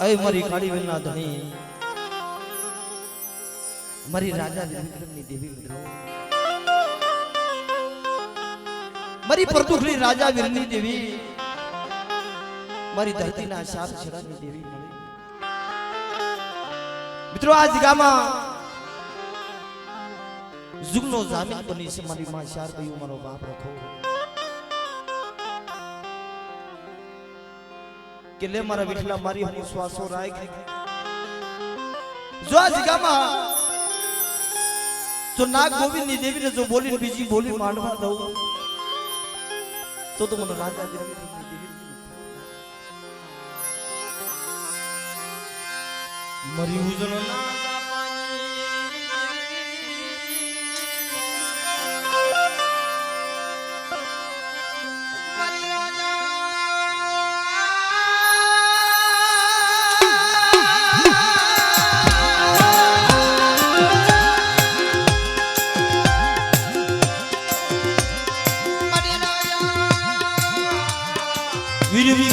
અય મારી કાળી વેલના ધણી મારી રાજા વિક્રમની દેવી મિત્રો મારી પરતુખલી રાજા વીરની દેવી, મારી ધરતીના શાપ છડાની દેવી મિત્રો, આ જગામાં જુગનો જામીન બની છે મારી માં શાર મારો બાપ રખો. કે લે મારા વિઠલા મારી હું શ્વાસો રાખી. જો આ જગામાં જો નાગ ગોવિંદની દેવીને જો બોલી બીજી બોલી માંડવા દઉં તો તો મને રાજા દેવી મરી ઉજળો ના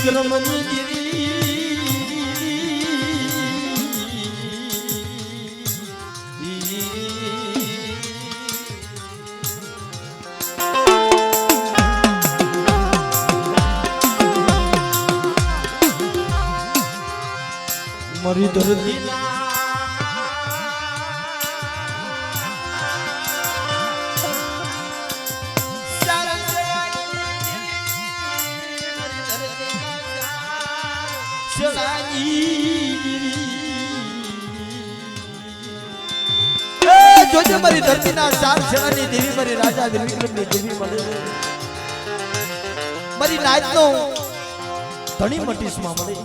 વિક્રમની મરી ધરતી જોજે મારી ધરતીના ચાર છેડાની દેવી, મારી રાજા વિક્રમની દેવી મળે. મારી નાચનો ધણી મટીસમાં મળે.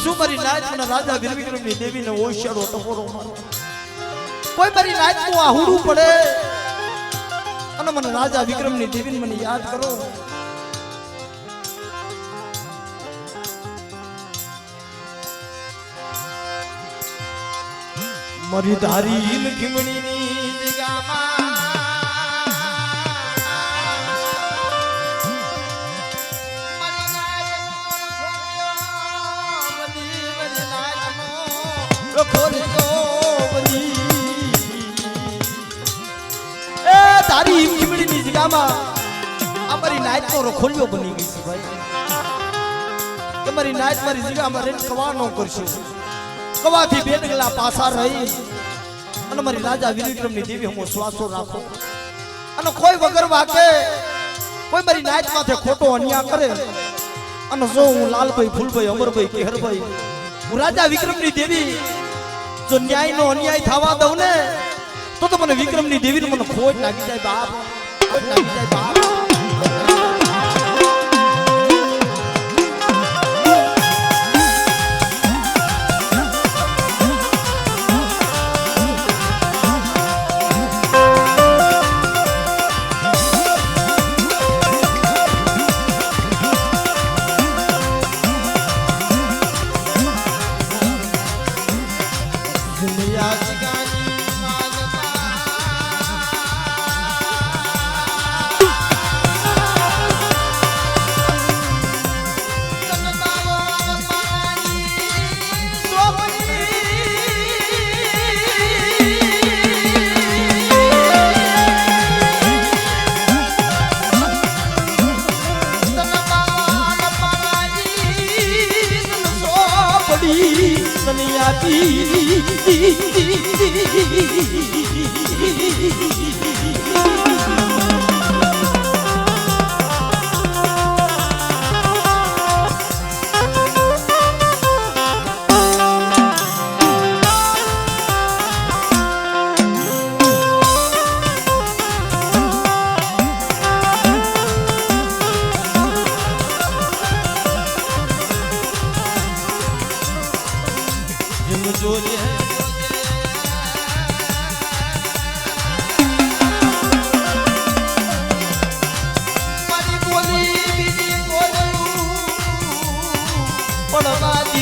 શું મારી મને રાજા વિક્રમની દેવીને ઓશિયારો ટકોરો કોઈ મારી નાચનું આહુડું પડે? અને મને રાજા વિક્રમની દેવીને મને યાદ કરો. મારી ધારી ખીમણીની તારી ખીમણીની જગ્યામાં અમારી નાચ નો રખોલિયો બની ગઈ છે ભાઈ. તમારી નાચ મારી જગ્યામાં કવા ન કરશું. કવાથી બે ડગલા પાછા રહી. અને મારી રાજા વિક્રમની દેવી હું શ્વાસો રાખો. અને કોઈ વગર વાકે, કોઈ મારી નાચ માથે ખોટો અન્યાય કરે. અને જો હું લાલભાઈ, ફૂલભાઈ, અમરભાઈ, કેહરભાઈ, હું રાજા વિક્રમની દેવી, જો ન્યાયનો અન્યાય થવા દઉં ને, તો તો મને વિક્રમની દેવીને મને ખોટ લાગી જાય બાપ. ખોટ જાય બાપ. e e e e e e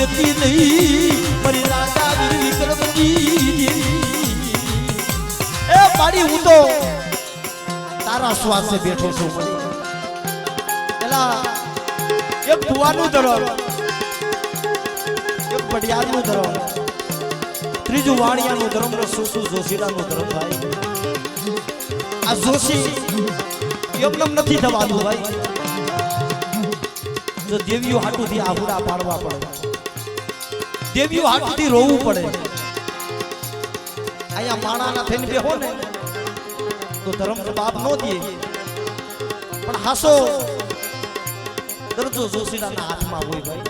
દેતી નહીં મારી રાજા વિક્રમજી એ પાડી હું તો તારા શ્વાસે બેઠો છું પેલા એક ભુવાનું ધરો પટિયારનું ધર્મ ત્રીજું વાણિયાનું ધર્મ ને સુસુ જોશીલાનું ધર્મ ભાઈ. આ જોશી એમનેમ નથી થવાનું, ભાઈ. જો દેવીઓ હાટુથી આહુડા પાડવા પડે. દેવીઓ આટલી રોવું પડે. અહીંયા માણાના થઈને બેહો ને, તો ધર્મ બાપ નો દે. પણ હાસો દરજો જોશીલાના હાથમાં હોય ભાઈ.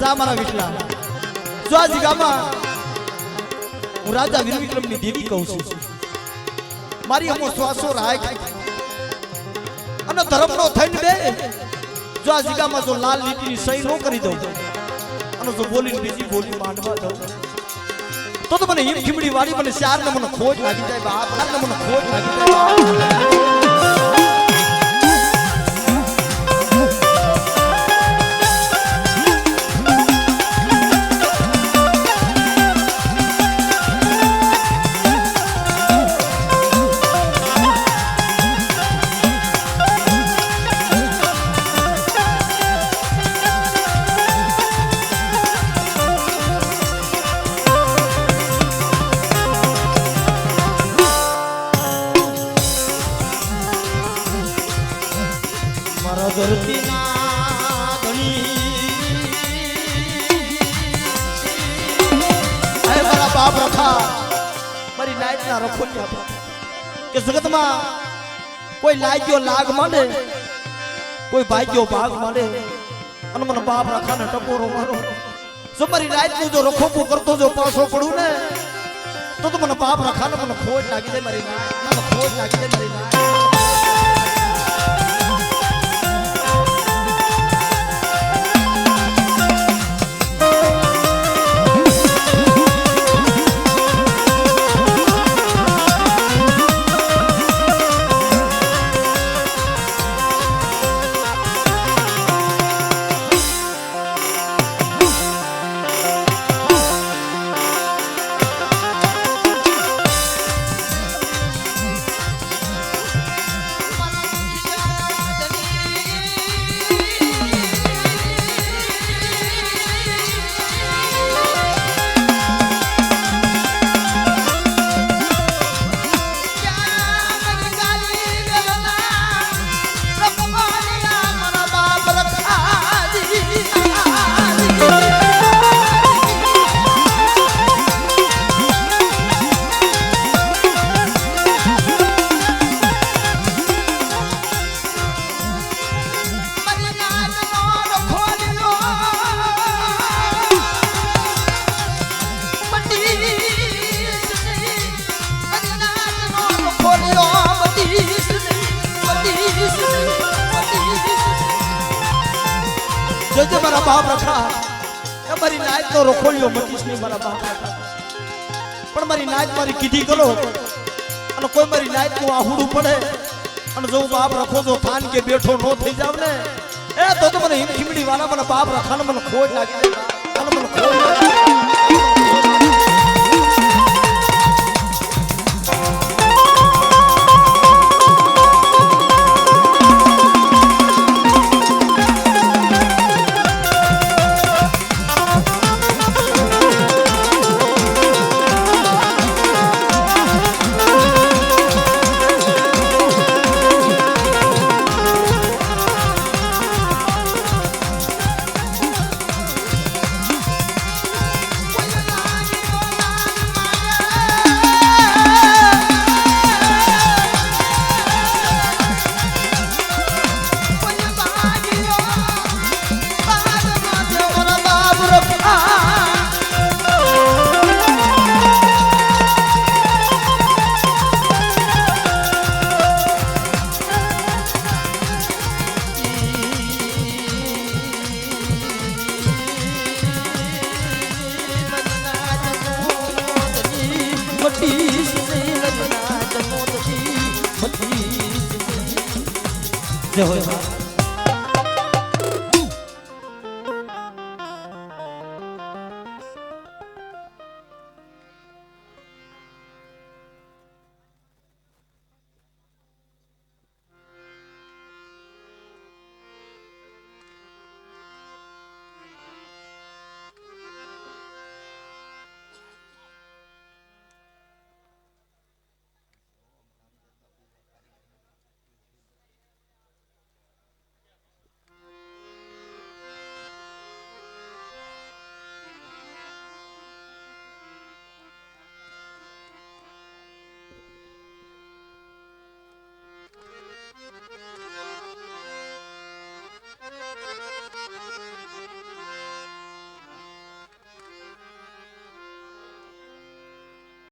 જા મારા વિકલા જો આ જગામાં હું રાજા વીર વિક્રમની દેવી કહું છું. મારી અમો શ્વાસો રાખ. અને ધર્મનો થઈને બે. જો આ જીગામાં જો લાલ લીટીની સહી ન કરી દઉં જો બોલીને બીજી બોલી માંડવા દઉં તો તો મને હિમ ખીમડી વાળી મને ચાર ને મને ખોજ લાગી જાય, બાપ. ને મને ખોજ લાગી જાય ધરતીના ધણી. હે મારા બાપ રખા, મારી નાઈટના રખોલિયા કે જગતમાં કોઈ લાગ્યો લાગ માંડે, કોઈ ભાગ્યો ભાગ માંડે, અને મને બાપ રખાને ટપોરો મારો. જો મારી નાઈટનું જો રખોપું કરતો જો પાછો પડું ને, તો તો મને બાપ રખાને મને ખોજ લાગી જાય મારી નાઈટ મને ખોજ લાગી જાય મારી નાઈટ બાપ રખા એ મારી નાચ તો રોખોળ્યો મતીશ નહીં મારા બાપ પણ મારી નાચ મારી કીધી કરો અને કોઈ મારી નાચનું આહુડું પડે. અને જો બાપ રખો તો થાન કે બેઠો નો થઈ જાવ ને, એ તો મને હિમ વાળા મને બાપ રખાને મને ખોજ લાગી અને મને ખોજ લાગી જય હોય